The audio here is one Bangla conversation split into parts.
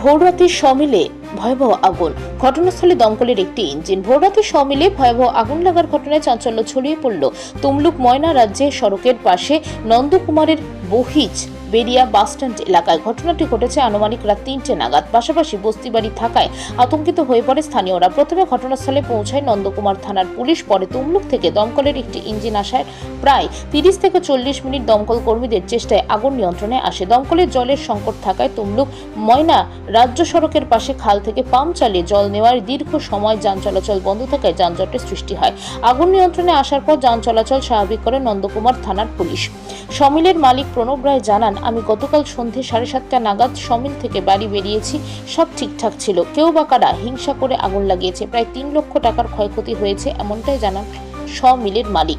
ভোররাতে সমিলে ভয়াবহ আগুন। ঘটনাস্থলে দমকলের একটি ইঞ্জিন। ভোররাতে সমিলে ভয়াবহ আগুন লাগার ঘটনায় চাঞ্চল্য ছড়িয়ে পড়ল। তমলুক ময়না রাজ্যে সড়কের পাশে নন্দকুমারের বহিজ বেরিয়া বাসস্ট্যান্ড এলাকায় ঘটনাটি ঘটেছে আনুমানিক রাত তিনটে নাগাদ। পাশাপাশি বস্তিবাড়ি থাকায় আতঙ্কিত হয়ে পড়ে স্থানীয়রা। প্রথমে ঘটনাস্থলে পৌঁছায় নন্দকুমার থানার পুলিশ, পরে তমলুক থেকে দমকলের একটি ইঞ্জিন আসায় প্রায় তিরিশ থেকে চল্লিশ মিনিট দমকল কর্মীদের চেষ্টায় আগুন নিয়ন্ত্রণে আসে। দমকলের জলের সংকট থাকায় তমলুক, ময়না রাজ্য সড়কের পাশে খাল থেকে পাম্প চালিয়ে জল নেওয়ার দীর্ঘ সময় যান চলাচল বন্ধ থাকায় যানজটের সৃষ্টি হয়। আগুন নিয়ন্ত্রণে আসার পর যান চলাচল স্বাভাবিক করে নন্দকুমার থানার পুলিশ। সমিলের মালিক প্রণব রায় জানান আমি গতকাল সন্ধে সাড়ে সাতটা নাগাদ সমিল থেকে বাড়ি বেরিয়েছি, সব ঠিকঠাক ছিল। কেউ বা কারা হিংসা করে আগুন লাগিয়েছে, প্রায় তিন লক্ষ টাকার ক্ষয়ক্ষতি হয়েছে, এমনটাই জানান সমিলের মালিক।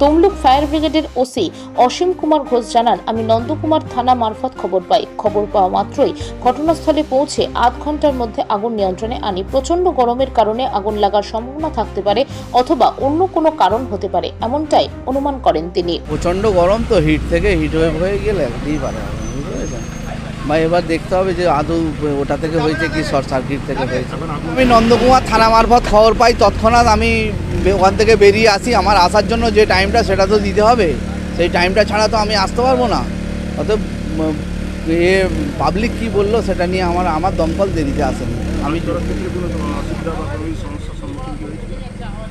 তমলুক ফায়ার ব্রিগেডের ওসি অসীম কুমার ঘোষ জানান, আমি নন্দকুমার থানা মারফত খবর পাই। খবর পাওয়া মাত্রই ঘটনাস্থলে পৌঁছে আধ ঘণ্টার মধ্যে আগুন নিয়ন্ত্রণে আনি। প্রচণ্ড গরমের কারণে আগুন লাগার সম্ভাবনা থাকতে পারে অথবা অন্য কোনো কারণ হতে পারে। এমনটাই অনুমান করেন তিনি। প্রচণ্ড গরম তো হিট থেকে হিট ওয়েভ হয়ে গেলে পারে বা এবার দেখতে হবে যে আদৌ ওটা থেকে হয়েছে কি শর্ট সার্কিট থেকে হয়েছে। আমি নন্দকুমার থানা মারফত খবর পাই তৎক্ষণাৎ আমি ওখান থেকে বেরিয়ে আসি। আমার আসার জন্য যে টাইমটা সেটা তো দিতে হবে। সেই টাইমটা ছাড়া তো আমি আসতে পারব না। অতএব এ পাবলিক কি বলল সেটা নিয়ে আমার আমার দমকল দেরিতে আসেনি। আমি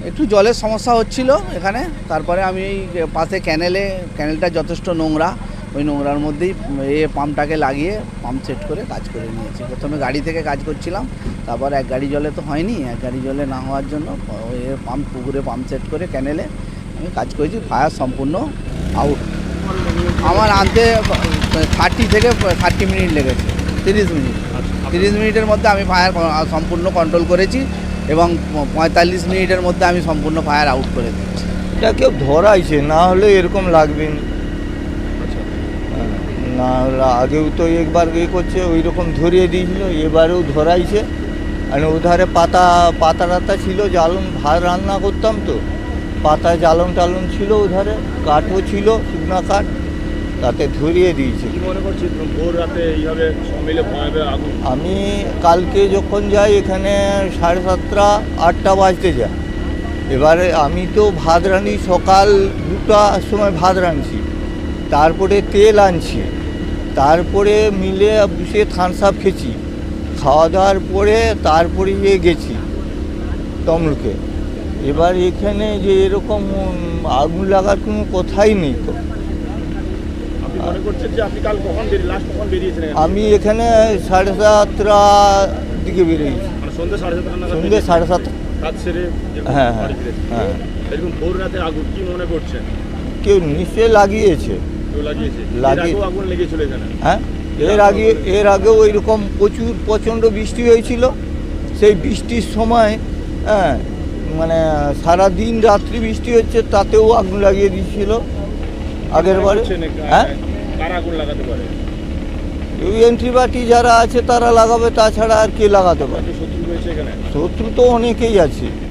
একটু জলের সমস্যা হচ্ছিল এখানে। তারপরে আমি এই পাশে ক্যানেলে ক্যানেলটা যথেষ্ট নোংরা। ওই নোংরার মধ্যেই এ পাম্পটাকে লাগিয়ে পাম্প সেট করে কাজ করে নিয়েছি। প্রথমে গাড়ি থেকে কাজ করছিলাম তারপর এক গাড়ি জলে তো হয়নি এক গাড়ি জলে না হওয়ার জন্য ওই পাম্প পুকুরে পাম্প সেট করে ক্যানেলে আমি কাজ করেছি ফায়ার সম্পূর্ণ আউট আমার আনতে থার্টি থেকে থার্টি মিনিট লেগেছে তিরিশ মিনিট তিরিশ মিনিটের মধ্যে আমি ফায়ার সম্পূর্ণ কন্ট্রোল করেছি এবং পঁয়তাল্লিশ মিনিটের মধ্যে আমি সম্পূর্ণ ফায়ার আউট করে দিয়েছি। এটা কেউ ধরাইছে না হলে এরকম লাগবে। না না আগেও তো একবার ইয়ে করছে ওই রকম ধরিয়ে দিয়েছিল এবারেও ধরাইছে। আর ওধারে পাতা পাতা টাতা ছিল জ্বালন ভাত রান্না করতাম তো। পাতা জ্বালন টালন ছিল ওধারে কাঠও ছিল শুকনা কাঠ তাতে ধরিয়ে দিয়েছে। মনে আমি কালকে যখন যাই এখানে সাড়ে সাতটা আটটা বাজতে যাই এবারে আমি তো ভাত রাঁধি সকাল দুটার সময় ভাত রাঁধছি। তারপরে তেল আনছি। তারপরে মিলে বসে থানসাপ খেয়েছি। খাওয়া দাওয়ার পরে তারপরে গিয়ে গেছি তমলুকে। এবার এখানে যে এরকম আগুন লাগার কোনো কথাই নেই তো? আমি এখানে সাড়ে সাতটা দিকে বেরিয়েছি। মানে সন্ধ্যে সাড়ে সাতটা হ্যাঁ, হ্যাঁ, হ্যাঁ। কেউ নিশ্চয়ই লাগিয়েছে। লাগিয়েছে? এর হ্যাঁ? এর আগে এর আগেও ওই রকম প্রচুর প্রচণ্ড বৃষ্টি হয়েছিল। সেই বৃষ্টির সময় হ্যাঁ মানে সারা দিন রাত্রি বৃষ্টি হচ্ছে তাতেও আগুন লাগিয়ে দিয়েছিল। আগের বারে। হ্যাঁ? এন্ট্রি বাটি যারা আছে তারা লাগাবে তাছাড়া আর কে লাগাতে পারে? শত্রু তো অনেকেই আছে।